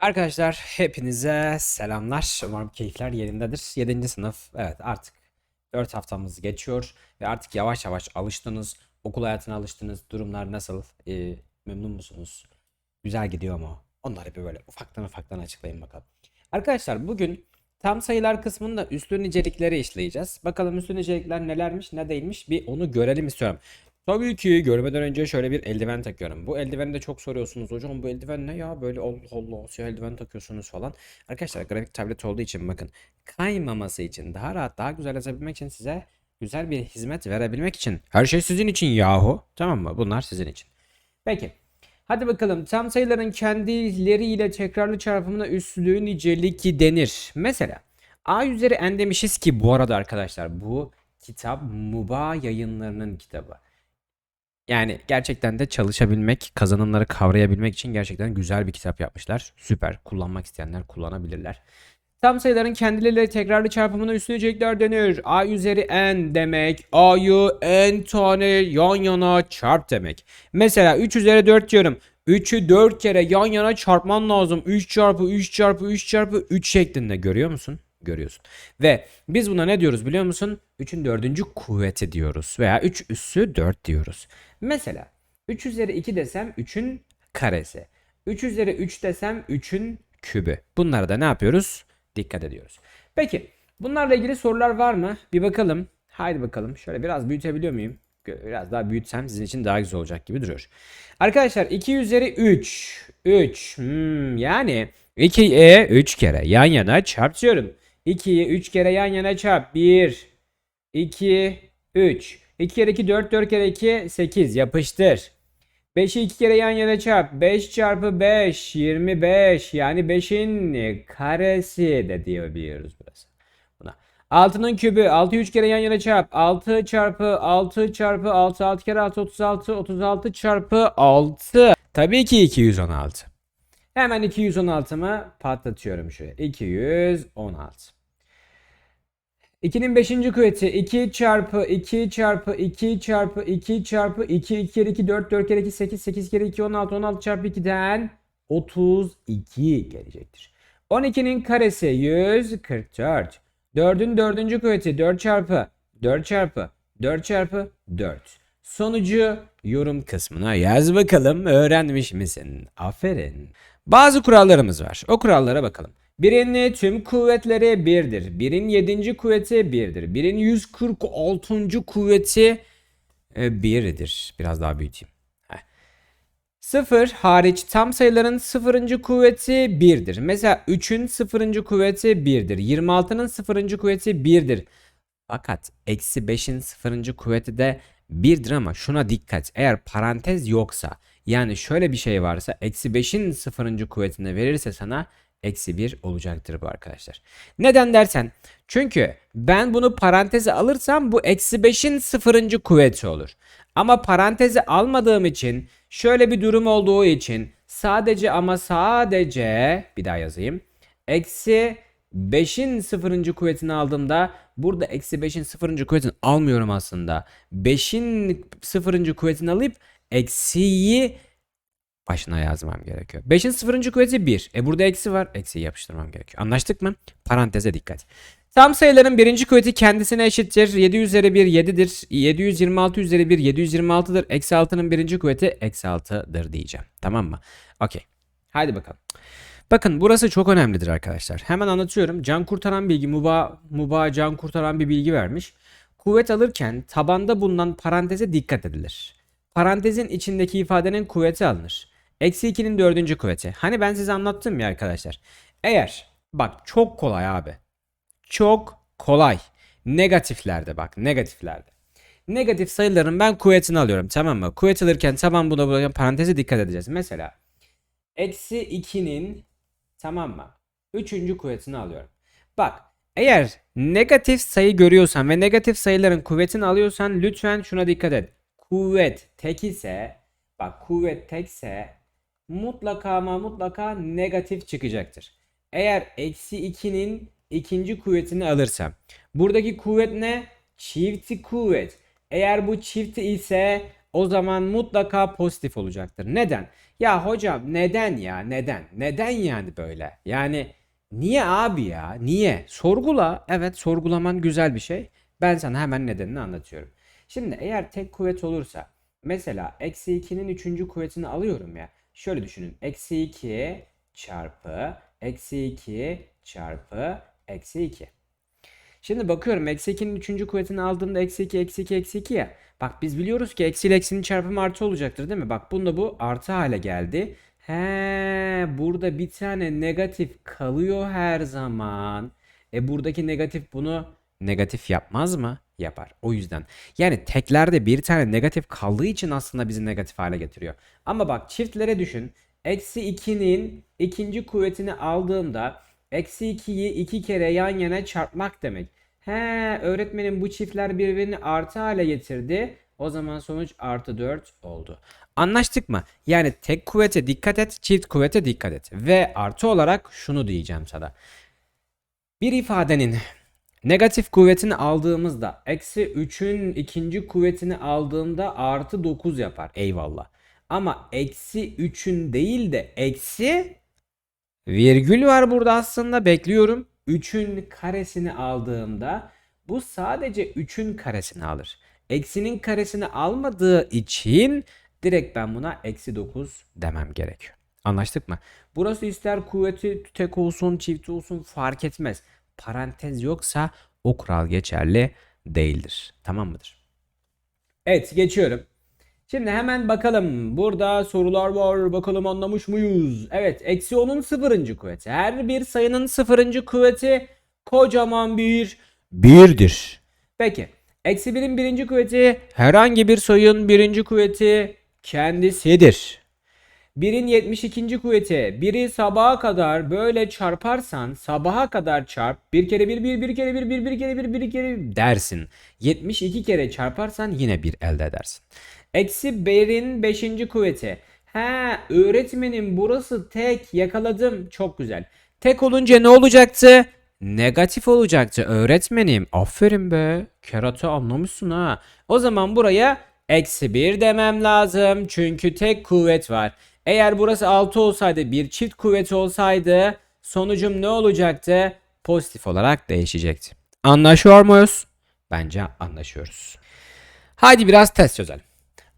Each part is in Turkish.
Arkadaşlar hepinize selamlar. Umarım keyifler yerindedir. 7. sınıf evet artık 4 haftamız geçiyor ve artık yavaş yavaş alıştınız. Okul hayatına alıştınız. Durumlar nasıl? Ee, memnun musunuz? Güzel gidiyor mu? Onları bir böyle ufaktan ufaktan açıklayın bakalım. Arkadaşlar bugün tam sayılar kısmında üslü nicelikleri işleyeceğiz. Bakalım üslü nicelikler nelermiş ne değilmiş bir onu görelim istiyorum. Tabii ki görmeden önce şöyle bir eldiven takıyorum. Bu eldiveni de çok soruyorsunuz hocam bu eldiven ne ya böyle Allah Allah siyah eldiven takıyorsunuz falan. Arkadaşlar grafik tablet olduğu için bakın kaymaması için daha rahat daha güzel yazabilmek için size güzel bir hizmet verebilmek için her şey sizin için yahu tamam mı bunlar sizin için. Peki hadi bakalım tam sayıların kendileriyle tekrarlı çarpımına üslü nicelik denir. Mesela A üzeri n demişiz ki bu arada arkadaşlar bu kitap Muba yayınlarının kitabı. Yani gerçekten de çalışabilmek, kazanımları kavrayabilmek için gerçekten güzel bir kitap yapmışlar. Süper. Kullanmak isteyenler kullanabilirler. Tam sayıların kendileriyle tekrarlı çarpımına üstünecekler denir. A üzeri n demek. A'yı n tane yan yana çarp demek. Mesela 3 üzeri 4 diyorum. 3'ü 4 kere yan yana çarpman lazım. 3 çarpı 3 çarpı 3 çarpı 3 şeklinde görüyor musun? Görüyorsun. Ve biz buna ne diyoruz biliyor musun? 3'ün 4. kuvveti diyoruz. Veya 3 üssü 4 diyoruz. Mesela 3 üzeri 2 desem 3'ün karesi. 3 üzeri 3 desem 3'ün kübü. Bunlara da ne yapıyoruz? Dikkat ediyoruz. Peki bunlarla ilgili sorular var mı? Bir bakalım. Haydi bakalım. Şöyle biraz büyütebiliyor muyum? Biraz daha büyütsem sizin için daha güzel olacak gibi duruyor. Arkadaşlar 2 üzeri 3. 3. Hmm, yani 2'ye 3 kere yan yana çarpıyorum. 2'yi 3 kere yan yana çarp. 1, 2, 3. 2 kere 2 4 4 kere 2 8 yapıştır. 5'i 2 kere yan yana çarp. 5 çarpı 5 25 yani 5'in karesi de diyebiliyoruz burası. Buna. 6'nın kübü 6 3 kere yan yana çarp. 6 çarpı 6 çarpı 6 6 kere 6 36 36 çarpı 6. Tabii ki 216. Hemen 216'mı patlatıyorum şuraya. 216. 2'nin 5. kuvveti 2 çarpı 2 çarpı 2 çarpı 2 çarpı 2 2 kere 2 4 4 kere 2 8 8 kere 2 16 16 çarpı 2'den 32 gelecektir. 12'nin karesi 144. 4'ün 4. kuvveti 4 çarpı 4 çarpı 4 çarpı 4. Sonucu yorum kısmına yaz bakalım öğrenmiş misin? Aferin. Bazı kurallarımız var. O kurallara bakalım. Birin tüm kuvvetleri 1'dir. Birin 7. kuvveti 1'dir. Birin 146. kuvveti 1'dir. Biraz daha büyüteyim. Heh. 0 hariç tam sayıların 0. kuvveti 1'dir. Mesela 3'ün 0. kuvveti 1'dir. 26'nın 0. kuvveti 1'dir. Fakat eksi 5'in 0. kuvveti de 1'dir ama şuna dikkat. Eğer parantez yoksa yani şöyle bir şey varsa eksi 5'in 0. kuvvetine verirse sana eksi 1 olacaktır bu arkadaşlar. Neden dersen çünkü ben bunu paranteze alırsam bu eksi 5'in 0. kuvveti olur. Ama paranteze almadığım için şöyle bir durum olduğu için sadece ama sadece bir daha yazayım. Eksi 5'in 0. kuvvetini aldığımda burada eksi 5'in 0. kuvvetini almıyorum aslında. 5'in 0. kuvvetini alıp eksiyi başına yazmam gerekiyor. 5'in 0. kuvveti 1. E burada eksi var. Eksiyi yapıştırmam gerekiyor. Anlaştık mı? Paranteze dikkat. Tam sayıların birinci kuvveti kendisine eşittir. 7 üzeri 1 7'dir. 726 üzeri 1 726'dır. Eksi 6'nın birinci kuvveti eksi 6'dır diyeceğim. Tamam mı? Okey. Haydi bakalım. Bakın burası çok önemlidir arkadaşlar. Hemen anlatıyorum. Can kurtaran bilgi, Muba, Muba can kurtaran bir bilgi vermiş. Kuvvet alırken tabanda bulunan paranteze dikkat edilir. Parantezin içindeki ifadenin kuvveti alınır. Eksi 2'nin dördüncü kuvveti. Hani ben size anlattım ya arkadaşlar. Eğer bak çok kolay abi. Çok kolay. Negatiflerde bak negatiflerde. Negatif sayıların ben kuvvetini alıyorum tamam mı? Kuvvet alırken taban buna buna paranteze dikkat edeceğiz. Mesela eksi 2'nin tamam mı? Üçüncü kuvvetini alıyorum. Bak eğer negatif sayı görüyorsan ve negatif sayıların kuvvetini alıyorsan lütfen şuna dikkat et. Kuvvet tek ise bak kuvvet tekse mutlaka ama mutlaka negatif çıkacaktır. Eğer eksi 2'nin ikinci kuvvetini alırsam buradaki kuvvet ne? Çifti kuvvet. Eğer bu çifti ise o zaman mutlaka pozitif olacaktır. Neden? Ya hocam neden ya neden? Neden yani böyle? Yani niye abi ya? Niye? Sorgula. Evet sorgulaman güzel bir şey. Ben sana hemen nedenini anlatıyorum. Şimdi eğer tek kuvvet olursa mesela eksi 2'nin 3. kuvvetini alıyorum ya. Şöyle düşünün. Eksi 2 çarpı eksi 2 çarpı eksi 2. Şimdi bakıyorum eksi 2'nin 3. kuvvetini aldığımda eksi 2 eksi 2 eksi 2 ya. Bak biz biliyoruz ki eksi ile eksinin çarpımı artı olacaktır değil mi? Bak bunda bu artı hale geldi. He burada bir tane negatif kalıyor her zaman. E buradaki negatif bunu negatif yapmaz mı? Yapar. O yüzden. Yani teklerde bir tane negatif kaldığı için aslında bizi negatif hale getiriyor. Ama bak çiftlere düşün. Eksi 2'nin ikinci kuvvetini aldığımda eksi 2'yi iki kere yan yana çarpmak demek. He öğretmenim bu çiftler birbirini artı hale getirdi. O zaman sonuç artı 4 oldu. Anlaştık mı? Yani tek kuvvete dikkat et, çift kuvvete dikkat et. Ve artı olarak şunu diyeceğim sana. Bir ifadenin negatif kuvvetini aldığımızda eksi 3'ün ikinci kuvvetini aldığımda artı 9 yapar. Eyvallah. Ama eksi 3'ün değil de eksi virgül var burada aslında bekliyorum. 3'ün karesini aldığımda bu sadece 3'ün karesini alır. Eksinin karesini almadığı için direkt ben buna eksi 9 demem gerekiyor. Anlaştık mı? Burası ister kuvveti tek olsun çift olsun fark etmez. Parantez yoksa o kural geçerli değildir. Tamam mıdır? Evet geçiyorum. Şimdi hemen bakalım. Burada sorular var. Bakalım anlamış mıyız? Evet. Eksi 10'un sıfırıncı kuvveti. Her bir sayının sıfırıncı kuvveti kocaman bir birdir. Peki. Eksi 1'in birinci kuvveti herhangi bir sayının birinci kuvveti kendisidir. 1'in 72. kuvveti 1'i sabaha kadar böyle çarparsan sabaha kadar çarp 1 kere 1 1 1 kere 1 1 1 kere 1 1 kere 1 dersin. 72 kere çarparsan yine 1 elde edersin. Eksi 1'in 5. kuvveti. He öğretmenim burası tek yakaladım çok güzel. Tek olunca ne olacaktı? Negatif olacaktı öğretmenim. Aferin be. Kerata anlamışsın ha. O zaman buraya eksi 1 demem lazım. Çünkü tek kuvvet var. Eğer burası 6 olsaydı bir çift kuvveti olsaydı sonucum ne olacaktı? Pozitif olarak değişecekti. Anlaşıyor muyuz? Bence anlaşıyoruz. Haydi biraz test çözelim.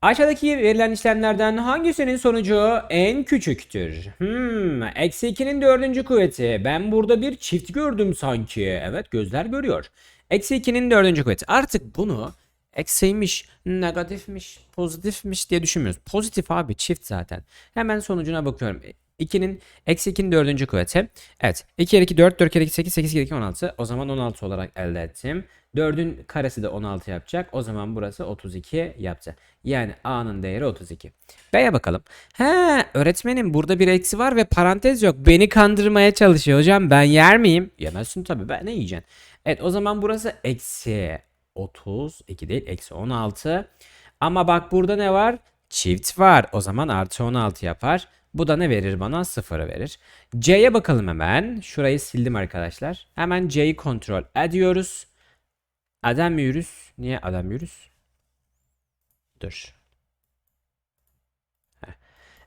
Aşağıdaki verilen işlemlerden hangisinin sonucu en küçüktür? Hmm, eksi 2'nin dördüncü kuvveti. Ben burada bir çift gördüm sanki. Evet gözler görüyor. Eksi 2'nin dördüncü kuvveti. Artık bunu eksiymiş, negatifmiş, pozitifmiş diye düşünmüyoruz. Pozitif abi çift zaten. Hemen sonucuna bakıyorum. 2'nin eksi 2'nin dördüncü kuvveti. Evet. 2 kere 2 4, 4 kere 2 8, 8 kere 2 16. O zaman 16 olarak elde ettim. 4'ün karesi de 16 yapacak. O zaman burası 32 yaptı. Yani A'nın değeri 32. B'ye bakalım. He öğretmenim burada bir eksi var ve parantez yok. Beni kandırmaya çalışıyor hocam. Ben yer miyim? Yemezsin tabii. Ben ne yiyeceksin? Evet o zaman burası eksi 32 değil. Eksi 16. Ama bak burada ne var? Çift var. O zaman artı 16 yapar. Bu da ne verir bana? 0 verir. C'ye bakalım hemen. Şurayı sildim arkadaşlar. Hemen C'yi kontrol ediyoruz. Edemiyoruz. Niye edemiyoruz? Dur. Heh.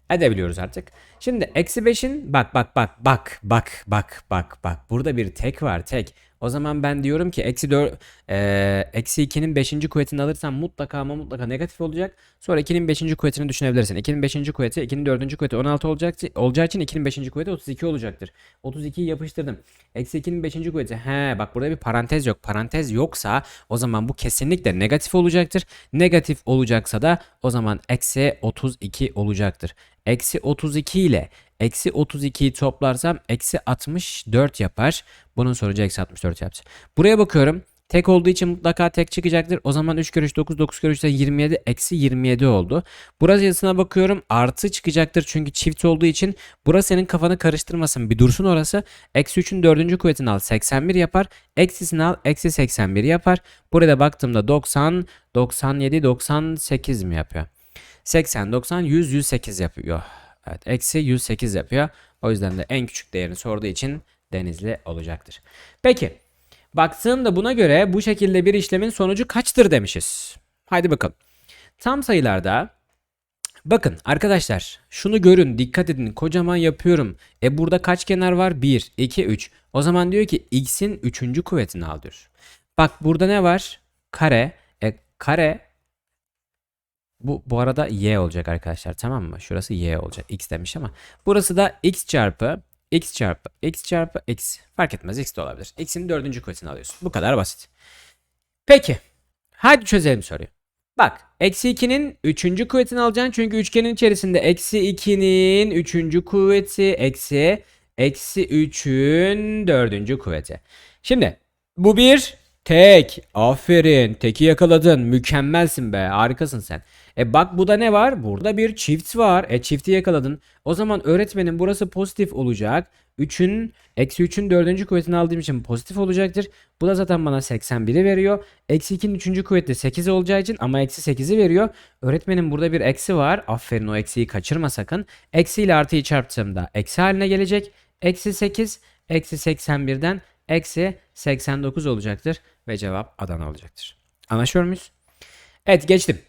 Edebiliyoruz artık. Şimdi eksi 5'in bak bak bak bak bak bak bak bak burada bir tek var tek. O zaman ben diyorum ki eksi 4 e, eksi 2'nin 5. kuvvetini alırsam mutlaka ama mutlaka negatif olacak. Sonra 2'nin 5. kuvvetini düşünebilirsin. 2'nin 5. kuvveti 2'nin 4. kuvveti 16 olacak, olacağı için 2'nin 5. kuvveti 32 olacaktır. 32'yi yapıştırdım. Eksi 2'nin 5. kuvveti. He bak burada bir parantez yok. Parantez yoksa o zaman bu kesinlikle negatif olacaktır. Negatif olacaksa da o zaman eksi 32 olacaktır. Eksi 32 ile eksi 32'yi toplarsam eksi 64 yapar. Bunun sonucu eksi 64 yaptı. Buraya bakıyorum. Tek olduğu için mutlaka tek çıkacaktır. O zaman 3 kere 3 9 9 kere 3 de 27 eksi 27 oldu. Burasına bakıyorum artı çıkacaktır çünkü çift olduğu için burası senin kafanı karıştırmasın bir dursun orası. Eksi 3'ün 4. kuvvetini al 81 yapar. Eksisini al eksi 81 yapar. Burada baktığımda 90 97 98 mi yapıyor? 80 90 100 108 yapıyor. Evet eksi 108 yapıyor. O yüzden de en küçük değerini sorduğu için denizli olacaktır. Peki baktığımda buna göre bu şekilde bir işlemin sonucu kaçtır demişiz. Haydi bakalım. Tam sayılarda bakın arkadaşlar şunu görün dikkat edin kocaman yapıyorum. E burada kaç kenar var? 1, 2, 3. O zaman diyor ki x'in 3. kuvvetini al diyor. Bak burada ne var? Kare. E kare bu bu arada y olacak arkadaşlar tamam mı? Şurası y olacak. x demiş ama burası da x çarpı x çarpı x çarpı x fark etmez x de olabilir. x'in dördüncü kuvvetini alıyorsun. Bu kadar basit. Peki. Hadi çözelim soruyu. Bak eksi 2'nin 3. kuvvetini alacaksın çünkü üçgenin içerisinde eksi 2'nin 3. kuvveti eksi eksi 3'ün 4. kuvveti. Şimdi bu bir tek. Aferin. Teki yakaladın. Mükemmelsin be. Harikasın sen. E bak bu da ne var? Burada bir çift var. E çifti yakaladın. O zaman öğretmenin burası pozitif olacak. 3'ün eksi 3'ün 4. kuvvetini aldığım için pozitif olacaktır. Bu da zaten bana 81'i veriyor. Eksi 2'nin 3. kuvveti de 8 olacağı için ama eksi 8'i veriyor. Öğretmenin burada bir eksi var. Aferin o eksiyi kaçırma sakın. Eksi ile artıyı çarptığımda eksi haline gelecek. Eksi 8 eksi 81'den eksi 89 olacaktır. Ve cevap Adana olacaktır. Anlaşıyor muyuz? Evet geçtim.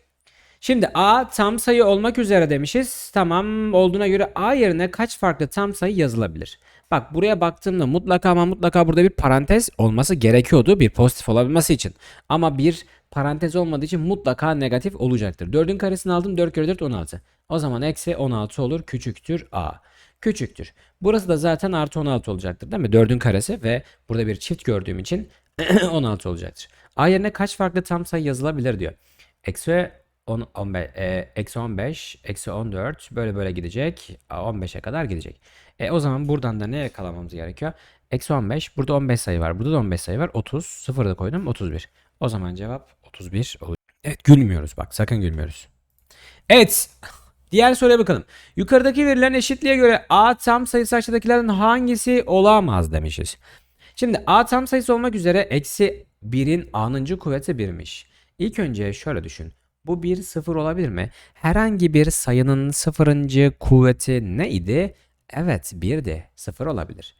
Şimdi A tam sayı olmak üzere demişiz. Tamam olduğuna göre A yerine kaç farklı tam sayı yazılabilir? Bak buraya baktığımda mutlaka ama mutlaka burada bir parantez olması gerekiyordu bir pozitif olabilmesi için. Ama bir parantez olmadığı için mutlaka negatif olacaktır. 4'ün karesini aldım 4 kere 4 16. O zaman eksi 16 olur küçüktür A. Küçüktür. Burası da zaten artı 16 olacaktır değil mi? 4'ün karesi ve burada bir çift gördüğüm için 16 olacaktır. A yerine kaç farklı tam sayı yazılabilir diyor. Eksi 10, 15, e, eksi 15, eksi 14 böyle böyle gidecek. 15'e kadar gidecek. E, o zaman buradan da ne yakalamamız gerekiyor? Eksi 15. Burada 15 sayı var. Burada da 15 sayı var. 30. Sıfırı da koydum. 31. O zaman cevap 31 olur. Evet gülmüyoruz bak. Sakın gülmüyoruz. Evet. Diğer soruya bakalım. Yukarıdaki verilen eşitliğe göre A tam sayısı aşağıdakilerden hangisi olamaz demişiz. Şimdi A tam sayısı olmak üzere eksi 1'in A'nıncı kuvveti 1'miş. İlk önce şöyle düşün. Bu bir sıfır olabilir mi? Herhangi bir sayının sıfırıncı kuvveti neydi? Evet birdi. Sıfır olabilir.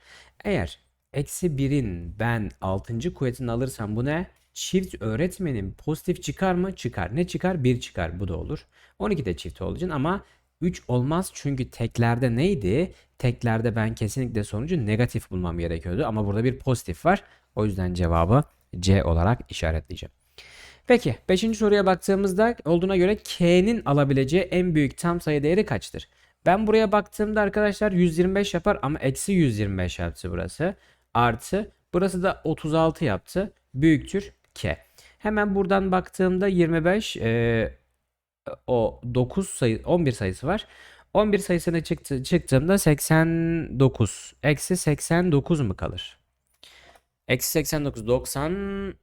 Eğer eksi 1'in ben altıncı kuvvetini alırsam bu ne? Çift öğretmenim pozitif çıkar mı? Çıkar. Ne çıkar? 1 çıkar. Bu da olur. 12 de çift olacaksın ama 3 olmaz çünkü teklerde neydi? Teklerde ben kesinlikle sonucu negatif bulmam gerekiyordu ama burada bir pozitif var. O yüzden cevabı C olarak işaretleyeceğim. Peki 5. soruya baktığımızda olduğuna göre K'nin alabileceği en büyük tam sayı değeri kaçtır? Ben buraya baktığımda arkadaşlar 125 yapar ama eksi 125 yaptı burası. Artı burası da 36 yaptı. Büyüktür K. Hemen buradan baktığımda 25 e, o 9 sayı 11 sayısı var. 11 sayısına çıktı, çıktığımda 89. Eksi 89 mu kalır? Eksi 89 90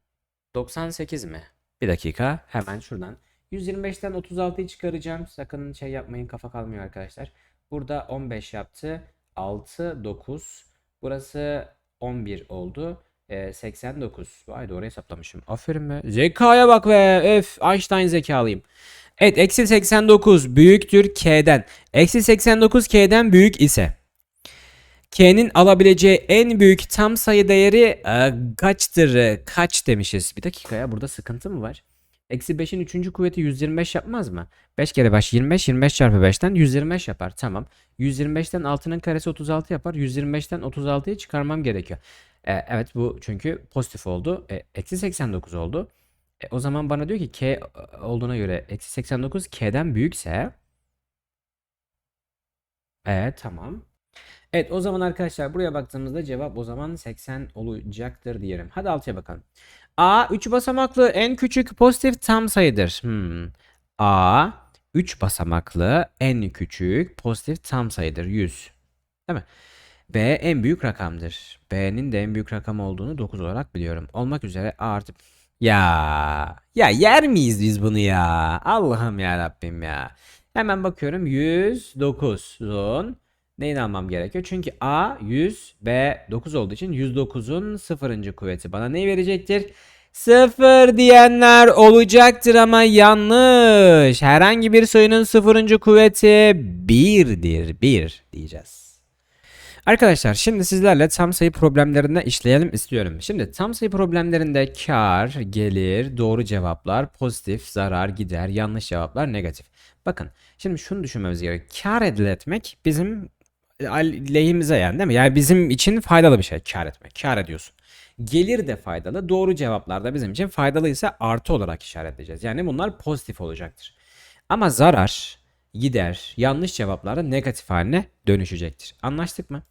98 mi? Bir dakika hemen şuradan. 125'ten 36'yı çıkaracağım. Sakın şey yapmayın kafa kalmıyor arkadaşlar. Burada 15 yaptı. 6, 9. Burası 11 oldu. Ee, 89. Vay doğru hesaplamışım. Aferin be. Zekaya bak be. Öf Einstein zekalıyım. Evet eksi 89 büyüktür K'den. Eksi 89 K'den büyük ise. K'nin alabileceği en büyük tam sayı değeri e, kaçtır? E, Kaç demişiz. Bir dakika ya burada sıkıntı mı var? Eksi 5'in 3. kuvveti 125 yapmaz mı? 5 kere baş 25. 25 çarpı 5'ten 125 yapar. Tamam. 125'ten 6'nın karesi 36 yapar. 125'ten 36'yı çıkarmam gerekiyor. E, evet bu çünkü pozitif oldu. E, eksi 89 oldu. E, o zaman bana diyor ki K olduğuna göre eksi 89 K'den büyükse Evet tamam. Evet o zaman arkadaşlar buraya baktığımızda cevap o zaman 80 olacaktır diyelim. Hadi altıya bakalım. A 3 basamaklı en küçük pozitif tam sayıdır. Hmm. A 3 basamaklı en küçük pozitif tam sayıdır. 100. Değil mi? B en büyük rakamdır. B'nin de en büyük rakam olduğunu 9 olarak biliyorum. Olmak üzere A artı... Ya ya yer miyiz biz bunu ya? Allah'ım ya Rabbim ya. Hemen bakıyorum 109'un neyini almam gerekiyor? Çünkü A 100 B 9 olduğu için 109'un sıfırıncı kuvveti bana ne verecektir? Sıfır diyenler olacaktır ama yanlış. Herhangi bir sayının sıfırıncı kuvveti 1'dir. 1 diyeceğiz. Arkadaşlar şimdi sizlerle tam sayı problemlerinde işleyelim istiyorum. Şimdi tam sayı problemlerinde kar, gelir, doğru cevaplar, pozitif, zarar, gider, yanlış cevaplar, negatif. Bakın şimdi şunu düşünmemiz gerekiyor. Kar elde etmek bizim lehimize yani değil mi? Yani bizim için faydalı bir şey kar etmek. Kar ediyorsun. Gelir de faydalı. Doğru cevaplar da bizim için faydalıysa artı olarak işaretleyeceğiz. Yani bunlar pozitif olacaktır. Ama zarar, gider, yanlış cevaplarda negatif haline dönüşecektir. Anlaştık mı?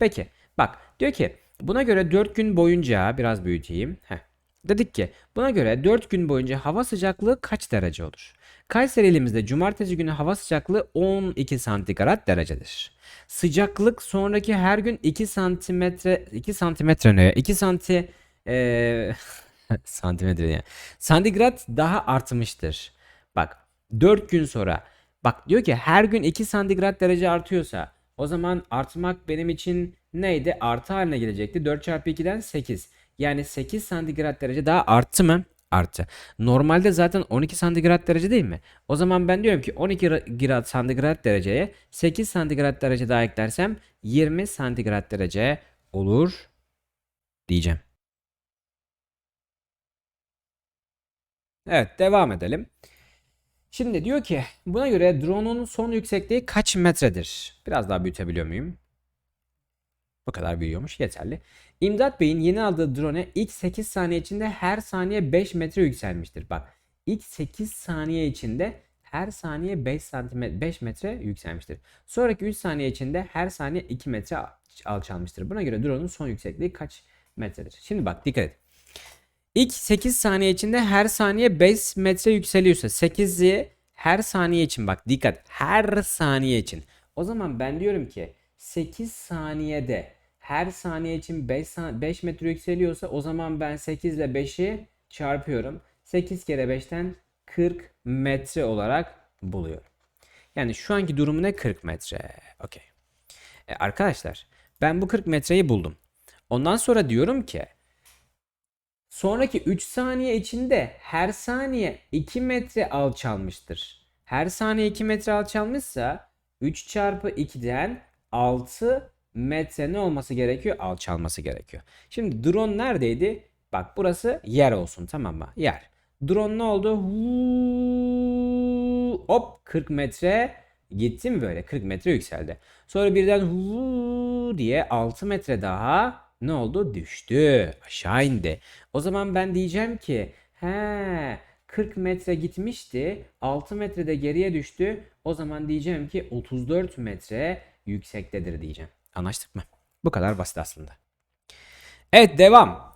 Peki bak diyor ki buna göre 4 gün boyunca biraz büyüteyim. Heh. Dedik ki buna göre 4 gün boyunca hava sıcaklığı kaç derece olur? Kayseri ilimizde cumartesi günü hava sıcaklığı 12 santigrat derecedir. Sıcaklık sonraki her gün 2 santimetre 2 santimetre ne? 2 santi ee, santimetre yani. Santigrat daha artmıştır. Bak 4 gün sonra bak diyor ki her gün 2 santigrat derece artıyorsa o zaman artmak benim için neydi? Artı haline gelecekti. 4 çarpı 2'den 8. Yani 8 santigrat derece daha arttı mı? Arttı. Normalde zaten 12 santigrat derece değil mi? O zaman ben diyorum ki 12 grad santigrat dereceye 8 santigrat derece daha eklersem 20 santigrat derece olur diyeceğim. Evet devam edelim. Şimdi diyor ki buna göre drone'un son yüksekliği kaç metredir? Biraz daha büyütebiliyor muyum? Bu kadar büyüyormuş yeterli. İmdat Bey'in yeni aldığı drone ilk 8 saniye içinde her saniye 5 metre yükselmiştir. Bak ilk 8 saniye içinde her saniye 5 santimetre 5 metre yükselmiştir. Sonraki 3 saniye içinde her saniye 2 metre alçalmıştır. Buna göre drone'un son yüksekliği kaç metredir? Şimdi bak dikkat et. İlk 8 saniye içinde her saniye 5 metre yükseliyorsa 8'i her saniye için bak dikkat her saniye için. O zaman ben diyorum ki 8 saniyede her saniye için 5, 5 metre yükseliyorsa o zaman ben 8 ile 5'i çarpıyorum. 8 kere 5'ten 40 metre olarak buluyorum. Yani şu anki durumu ne 40 metre. Okey. E arkadaşlar ben bu 40 metreyi buldum. Ondan sonra diyorum ki sonraki 3 saniye içinde her saniye 2 metre alçalmıştır. Her saniye 2 metre alçalmışsa 3 çarpı 2'den 6 metre ne olması gerekiyor? Alçalması gerekiyor. Şimdi drone neredeydi? Bak burası yer olsun tamam mı? Yer. Drone ne oldu? Huu, hop 40 metre gitti mi böyle? 40 metre yükseldi. Sonra birden huu diye 6 metre daha ne oldu? Düştü. Aşağı indi. O zaman ben diyeceğim ki he 40 metre gitmişti. 6 metrede geriye düştü. O zaman diyeceğim ki 34 metre yüksektedir diyeceğim. Anlaştık mı? Bu kadar basit aslında. Evet devam.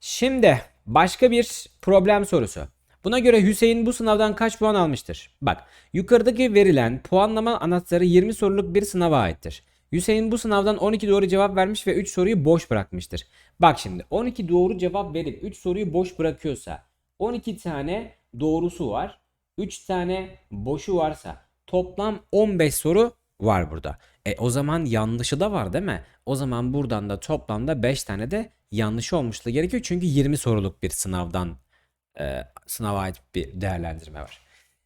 Şimdi başka bir problem sorusu. Buna göre Hüseyin bu sınavdan kaç puan almıştır? Bak yukarıdaki verilen puanlama anahtarı 20 soruluk bir sınava aittir. Hüseyin bu sınavdan 12 doğru cevap vermiş ve 3 soruyu boş bırakmıştır. Bak şimdi 12 doğru cevap verip 3 soruyu boş bırakıyorsa 12 tane doğrusu var. 3 tane boşu varsa toplam 15 soru var burada. E o zaman yanlışı da var değil mi? O zaman buradan da toplamda 5 tane de yanlışı olmuşluğu gerekiyor. Çünkü 20 soruluk bir sınavdan e, sınava ait bir değerlendirme var.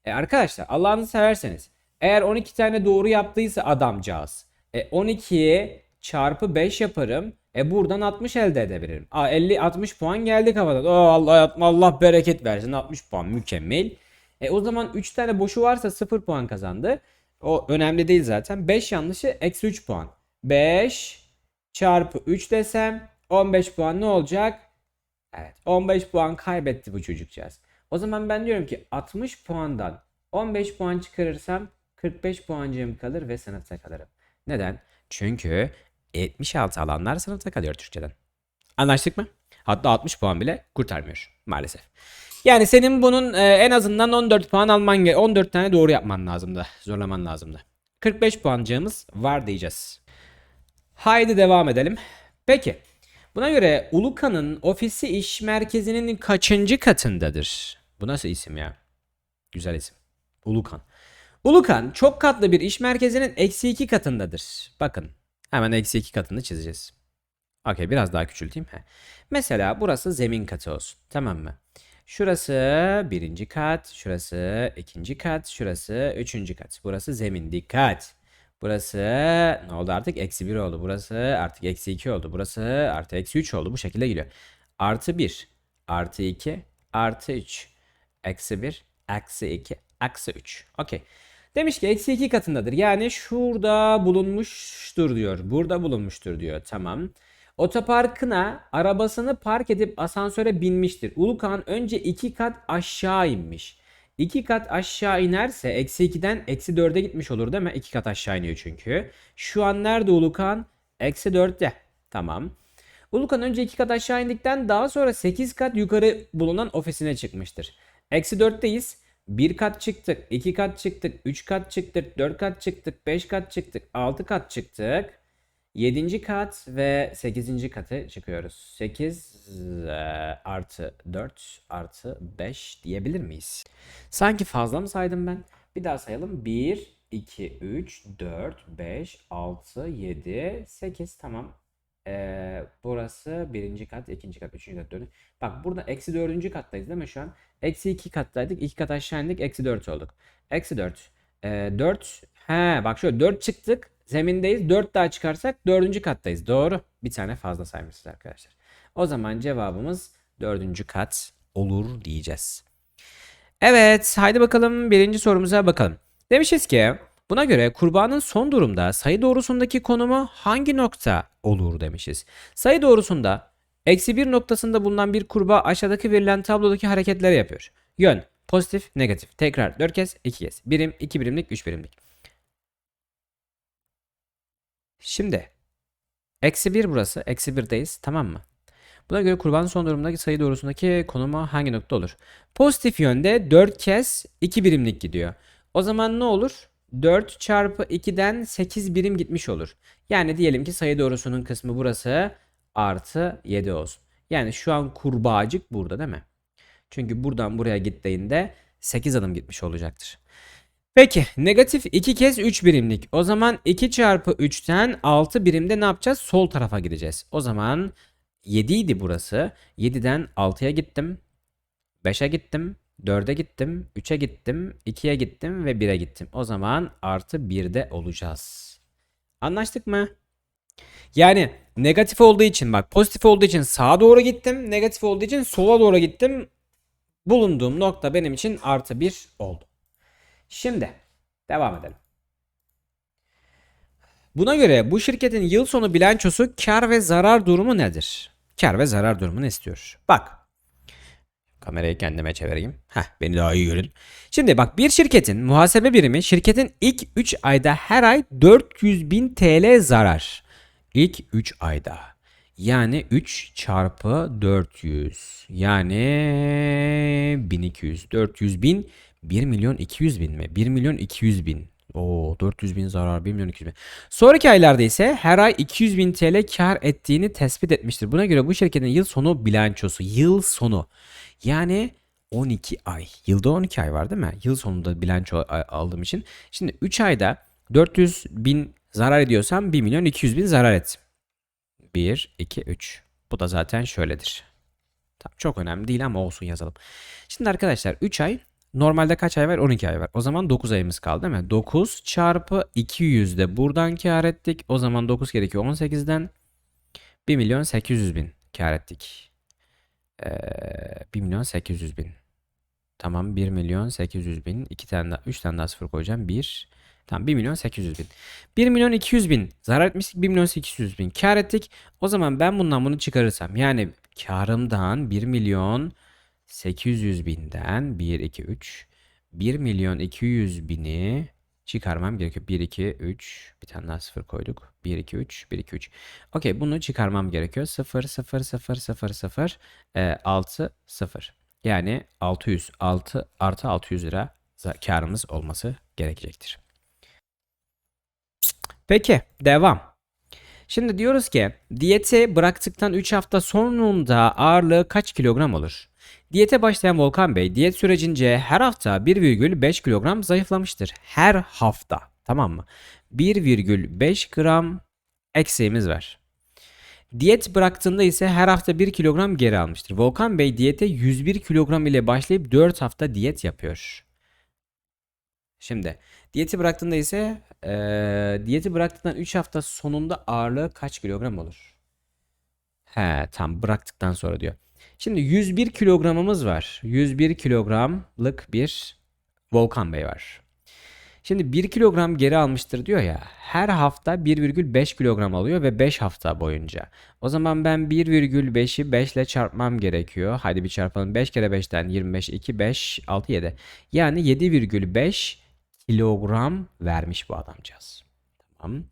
E arkadaşlar Allah'ını severseniz eğer 12 tane doğru yaptıysa adamcağız. E 12'ye çarpı 5 yaparım. E buradan 60 elde edebilirim. Aa 50 60 puan geldi kafadan. Oh Allah Allah bereket versin 60 puan mükemmel. E o zaman 3 tane boşu varsa 0 puan kazandı. O önemli değil zaten. 5 yanlışı eksi 3 puan. 5 çarpı 3 desem 15 puan ne olacak? Evet 15 puan kaybetti bu çocukcağız. O zaman ben diyorum ki 60 puandan 15 puan çıkarırsam 45 puancığım kalır ve sınıfta kalırım. Neden? Çünkü 76 alanlar sınıfta kalıyor Türkçeden. Anlaştık mı? Hatta 60 puan bile kurtarmıyor maalesef. Yani senin bunun e, en azından 14 puan alman 14 tane doğru yapman lazımdı. Zorlaman lazımdı. 45 puancığımız var diyeceğiz. Haydi devam edelim. Peki. Buna göre Uluka'nın ofisi iş merkezinin kaçıncı katındadır? Bu nasıl isim ya? Güzel isim. Ulukan. Ulukan çok katlı bir iş merkezinin eksi iki katındadır. Bakın hemen eksi iki katını çizeceğiz. Okey biraz daha küçülteyim. Heh. Mesela burası zemin katı olsun. Tamam mı? Şurası birinci kat, şurası ikinci kat, şurası üçüncü kat. Burası zemin. Dikkat. Burası ne oldu artık? Eksi 1 oldu. Burası artık eksi 2 oldu. Burası artı eksi 3 oldu. Bu şekilde gidiyor. Artı 1, artı 2, artı 3. Eksi 1, eksi 2, eksi 3. Okey. Demiş ki eksi 2 katındadır. Yani şurada bulunmuştur diyor. Burada bulunmuştur diyor. Tamam. Otoparkına arabasını park edip asansöre binmiştir. Ulukan önce 2 kat aşağı inmiş. 2 kat aşağı inerse eksi 2'den eksi 4'e gitmiş olur değil mi? 2 kat aşağı iniyor çünkü. Şu an nerede Ulukan? Eksi 4'te. Tamam. Ulukan önce 2 kat aşağı indikten daha sonra 8 kat yukarı bulunan ofisine çıkmıştır. Eksi 4'teyiz. 1 kat çıktık, 2 kat çıktık, 3 kat çıktık, 4 kat çıktık, 5 kat çıktık, 6 kat çıktık. 7. kat ve 8. katı çıkıyoruz. 8 eee, artı 4 artı 5 diyebilir miyiz? Sanki fazla mı saydım ben? Bir daha sayalım. 1, 2, 3, 4, 5, 6, 7, 8. Tamam. Ee, burası birinci kat, ikinci kat, üçüncü kat, dördüncü. Bak burada eksi dördüncü kattayız değil mi şu an? Eksi iki kattaydık. iki kat aşağı indik. Eksi dört olduk. Eksi dört. Ee, dört. He bak şöyle dört çıktık. Zemindeyiz. Dört daha çıkarsak dördüncü kattayız. Doğru. Bir tane fazla saymışız arkadaşlar. O zaman cevabımız dördüncü kat olur diyeceğiz. Evet, haydi bakalım birinci sorumuza bakalım. Demişiz ki buna göre kurbanın son durumda sayı doğrusundaki konumu hangi nokta olur demişiz. Sayı doğrusunda eksi bir noktasında bulunan bir kurbağa aşağıdaki verilen tablodaki hareketleri yapıyor. Yön pozitif, negatif. Tekrar 4 kez, 2 kez. Birim, 2 birimlik, 3 birimlik. Şimdi eksi 1 burası. Eksi 1'deyiz. Tamam mı? Buna göre kurbanın son durumdaki sayı doğrusundaki konumu hangi nokta olur? Pozitif yönde 4 kez 2 birimlik gidiyor. O zaman ne olur? 4 çarpı 2'den 8 birim gitmiş olur. Yani diyelim ki sayı doğrusunun kısmı burası artı 7 olsun. Yani şu an kurbağacık burada değil mi? Çünkü buradan buraya gittiğinde 8 adım gitmiş olacaktır. Peki negatif 2 kez 3 birimlik. O zaman 2 çarpı 3'ten 6 birimde ne yapacağız? Sol tarafa gideceğiz. O zaman 7 idi burası. 7'den 6'ya gittim. 5'e gittim. 4'e gittim. 3'e gittim. 2'ye gittim ve 1'e gittim. O zaman artı 1'de olacağız. Anlaştık mı? Yani negatif olduğu için bak pozitif olduğu için sağa doğru gittim. Negatif olduğu için sola doğru gittim. Bulunduğum nokta benim için artı 1 oldu. Şimdi devam edelim. Buna göre bu şirketin yıl sonu bilançosu kar ve zarar durumu nedir? Kar ve zarar durumunu istiyor. Bak. Kamerayı kendime çevireyim. Heh, beni daha iyi görün. Şimdi bak bir şirketin muhasebe birimi şirketin ilk 3 ayda her ay 400 bin TL zarar. İlk 3 ayda. Yani 3 çarpı 400. Yani 1200. 400 bin 1 milyon 200 bin mi? 1 milyon 200 bin. Oo 400 bin zarar 1 milyon 200 bin. Sonraki aylarda ise her ay 200 bin TL kar ettiğini tespit etmiştir. Buna göre bu şirketin yıl sonu bilançosu. Yıl sonu. Yani 12 ay. Yılda 12 ay var değil mi? Yıl sonunda bilanço aldığım için. Şimdi 3 ayda 400 bin zarar ediyorsam 1 milyon 200 bin zarar et. 1, 2, 3. Bu da zaten şöyledir. Tamam, çok önemli değil ama olsun yazalım. Şimdi arkadaşlar 3 ay normalde kaç ay var? 12 ay var. O zaman 9 ayımız kaldı değil mi? 9 çarpı 200 de buradan kar ettik. O zaman 9 kere 2 18'den 1 milyon 800 bin kar ettik. Ee, 1 milyon 800 bin. Tamam 1 milyon 800 bin. 2 tane daha 3 tane daha sıfır koyacağım. 1 Tamam 1 milyon 800 bin. 1 milyon 200 bin zarar etmiştik 1 milyon 800 bin kar ettik. O zaman ben bundan bunu çıkarırsam yani karımdan 1 milyon 800 binden 1 2 3 1 milyon 200 bini çıkarmam gerekiyor. 1 2 3 bir tane daha sıfır koyduk. 1 2 3 1 2 3. Okey bunu çıkarmam gerekiyor. 0 0 0 0 0 e, 6 0. Yani 600 6 artı 600 lira karımız olması gerekecektir. Peki devam. Şimdi diyoruz ki diyeti bıraktıktan 3 hafta sonunda ağırlığı kaç kilogram olur? Diyete başlayan Volkan Bey diyet sürecince her hafta 1,5 kilogram zayıflamıştır. Her hafta tamam mı? 1,5 gram eksiğimiz var. Diyet bıraktığında ise her hafta 1 kilogram geri almıştır. Volkan Bey diyete 101 kilogram ile başlayıp 4 hafta diyet yapıyor. Şimdi Diyeti bıraktığında ise eee, diyeti bıraktığından 3 hafta sonunda ağırlığı kaç kilogram olur? He tam bıraktıktan sonra diyor. Şimdi 101 kilogramımız var. 101 kilogramlık bir Volkan Bey var. Şimdi 1 kilogram geri almıştır diyor ya. Her hafta 1,5 kilogram alıyor ve 5 hafta boyunca. O zaman ben 1,5'i 5 ile çarpmam gerekiyor. Hadi bir çarpalım. 5 kere 5'ten 25, 2, 5, 6, 7. Yani 7,5 kilogram vermiş bu adamcağız. Tamam.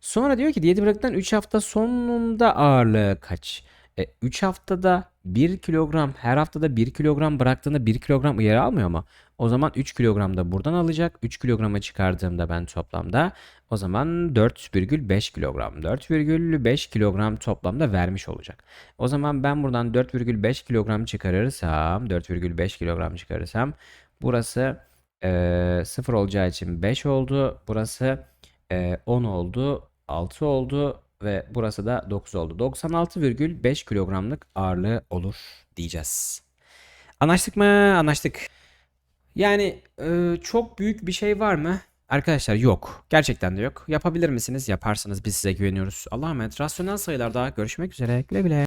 Sonra diyor ki diyeti bıraktıktan 3 hafta sonunda ağırlığı kaç? E, 3 haftada 1 kilogram her haftada 1 kilogram bıraktığında 1 kilogram yer almıyor mu? O zaman 3 kilogram da buradan alacak. 3 kilograma çıkardığımda ben toplamda o zaman 4,5 kilogram. 4,5 kilogram toplamda vermiş olacak. O zaman ben buradan 4,5 kilogram çıkarırsam 4,5 kilogram çıkarırsam burası eee 0 olacağı için 5 oldu. Burası eee, 10 oldu. 6 oldu ve burası da 9 oldu. 96,5 kilogramlık ağırlığı olur diyeceğiz. Anlaştık mı? Anlaştık. Yani e, çok büyük bir şey var mı? Arkadaşlar yok. Gerçekten de yok. Yapabilir misiniz? Yaparsınız. Biz size güveniyoruz. Allah'a emanet. Rasyonel sayılarda görüşmek üzere. Güle güle.